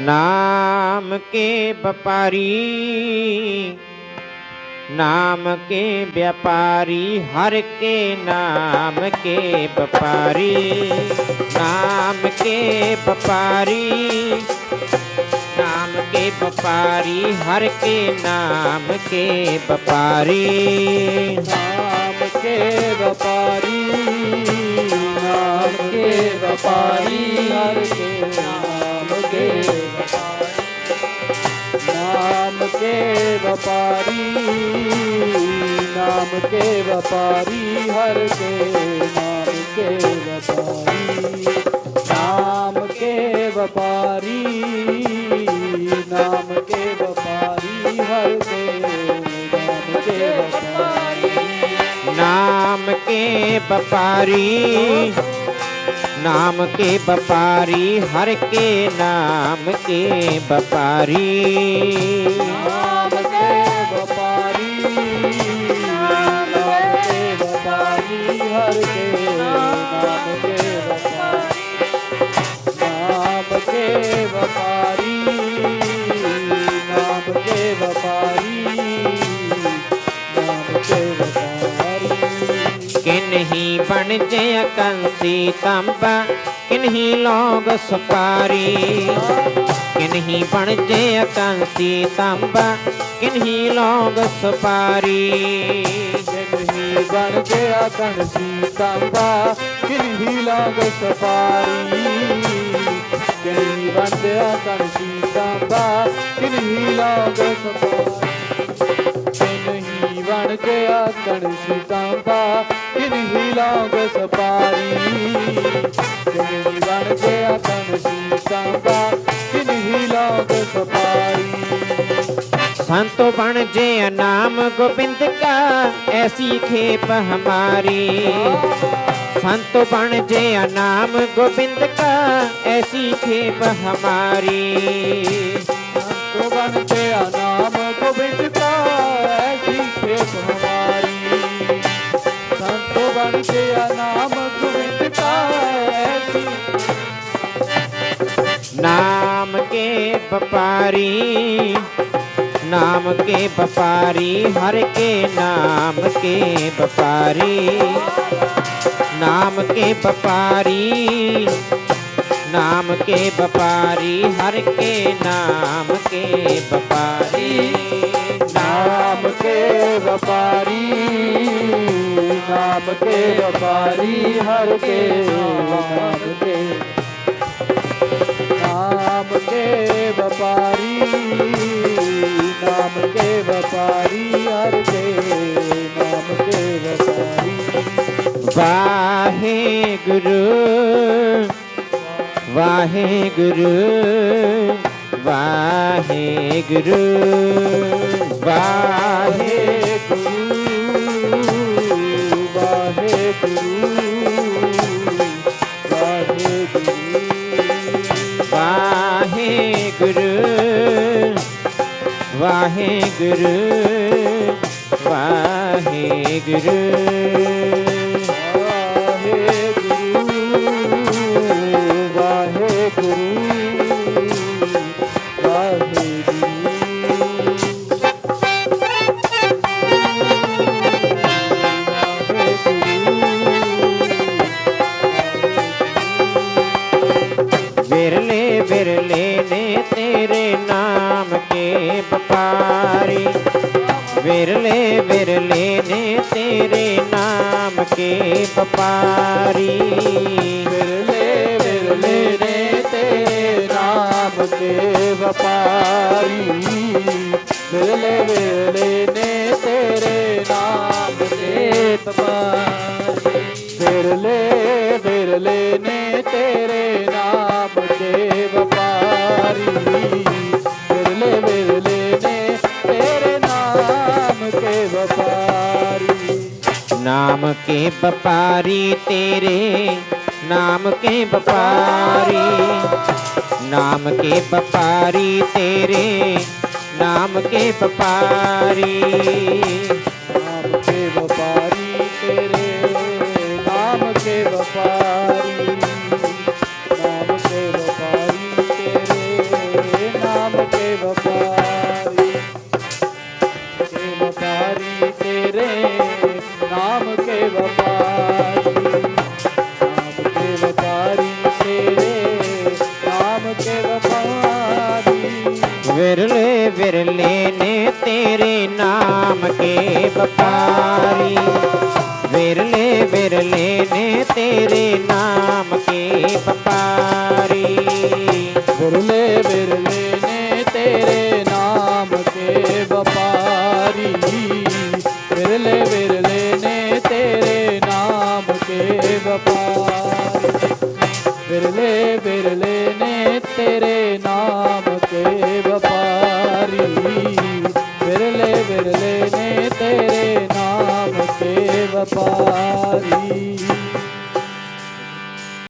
ਨਾਮ ਕੇ ਵਪਾਰੀ, ਨਾਮ ਕੇ ਵਪਾਰੀ, ਹਰ ਕੇ ਨਾਮ ਕੇ ਵਪਾਰੀ, ਨਾਮ ਕੇ ਵਪਾਰੀ, ਨਾਮ ਕੇ ਵਪਾਰੀ, ਹਰ ਕੇ ਨਾਮ ਕੇ ਵਪਾਰੀ, ਨਾਮ ਕੇ ਵਪਾਰੀ, ਨਾਮ ਕੇ ਵਪਾਰੀ, ਹਰ ਕੇ ਵਪਾਰੀ ਨਾਮ ਕੇ ਵਪਾਰੀ ਹਰ ਕੇ ਨਾਮ ਕੇ ਵਪਾਰੀ ਨਾਮ ਕੇ ਵਪਾਰੀ ਨਾਮ ਕੇ ਵਪਾਰੀ ਹਰ ਕੇ ਨਾਮ ਕੇ ਵਪਾਰੀ। ਨਾਮ ਕੇ ਵਪਾਰੀ ਨਾਮ ਕੇ ਵਪਾਰੀ ਹਰ ਕੇ ਨਾਮ ਕੇ ਵਪਾਰੀ। पणजे कंसी तंब किन्हीं लोग सुपारी किन्हीं पणजे कंसी तंब किन्हीं लोग सुपारी किन्हीं बन गया कंसी तंब किन्हीं लोग सुपारी किन्हीं बन गया कंसी तंब किन्हीं लोग सुपारी ਕਿਨਹੀ ਬਣ ਗਿਆ ਕਣਸੀ ਤਾਂਬਾ ਕਿਨਹੀ ਲਾਗ ਸਪਾਰੀ ਕਿਨਹੀ ਬਣ ਗਿਆ ਕਣਸੀ ਤਾਂਬਾ ਕਿਨਹੀ ਲਾਗ ਸਪਾਰੀ संतो बन जय नाम गोविंद का ऐसी खेप हमारी संतो बन जय नाम गोविंद का ऐसी खेप हमारी तो बन गया नाम ਲਿਖਿਆ ਨਾਮ ਗੋਬਿੰਦ ਕਾਜੀ ਨਾਮ ਕੇ ਵਪਾਰੀ, ਨਾਮ ਕੇ ਵਪਾਰੀ, ਹਰ ਕੇ ਨਾਮ ਕੇ ਵਪਾਰੀ। ਨਾਮ ਕੇ ਵਪਾਰੀ, ਨਾਮ ਕੇ ਵਪਾਰੀ, ਹਰ ਕੇ ਨਾਮ ਕੇ ਵਪਾਰੀ। ਨਾਮ ਕੇ ਵਪਾਰੀ ਹਰ ਕੇ, ਨਾਮ ਕੇ। ਨਾਮ ਕੇ ਵਪਾਰੀ, ਨਾਮ ਕੇ ਵਪਾਰੀ ਹਰ ਕੇ, ਨਾਮ ਕੇ ਵਪਾਰੀ। ਵਾਹਿਗੁਰੂ ਵਾਹਿਗੁਰੂ ਵਾਹਿਗੁਰੂ ਵਾਹਿਗੁਰੂ ਵਾਹਿਗੁਰੂ ਵਾਹਿਗੁਰੂ। ਬਿਰਲੇ ਬਿਰਲੇ ਨੇ ਤੇਰੇ ਨਾਮ ਵਪਾਰੀ। ਵਿਰਲੇ ਵਿਰਲੇ ਨੇ ਤੇਰੇ ਨਾਮ ਕੇ ਵਪਾਰੀ। ਵਿਰਲੇ ਵਿਰਲੇ ਨੇ ਤੇਰੇ ਨਾਮ ਕੇ ਵਪਾਰੀ। ਵਿਰਲੇ ਵਿਰਲੇ ਨੇ ਤੇਰੇ ਨਾਮ ਕੇ ਵਪਾਰੀ। ਵਿਰਲੇ ਵਿਰਲੇ ਨੇ ਤੇਰੇ ਨਾਮ ਕੇ ਵਪਾਰੀ ਤੇਰੇ, ਨਾਮ ਕੇ ਵਪਾਰੀ। ਨਾਮ ਕੇ ਵਪਾਰੀ ਤੇਰੇ, ਨਾਮ ਕੇ ਵਪਾਰੀ। ਨਾਮ ਕੇ ਵਪਾਰੀ ਤੇਰੇ, ਨਾਮ ਕੇ ਵਪਾਰੀ। ਨਾਮ ਕੇ ਵਪਾਰੀ ਤੇਰੇ ਵਪਾਰੀ। ਵਿਰਲੇ ਨੇ ਤੇਰੇ ਨਾਮ ਕੇ ਵਪਾਰੀ।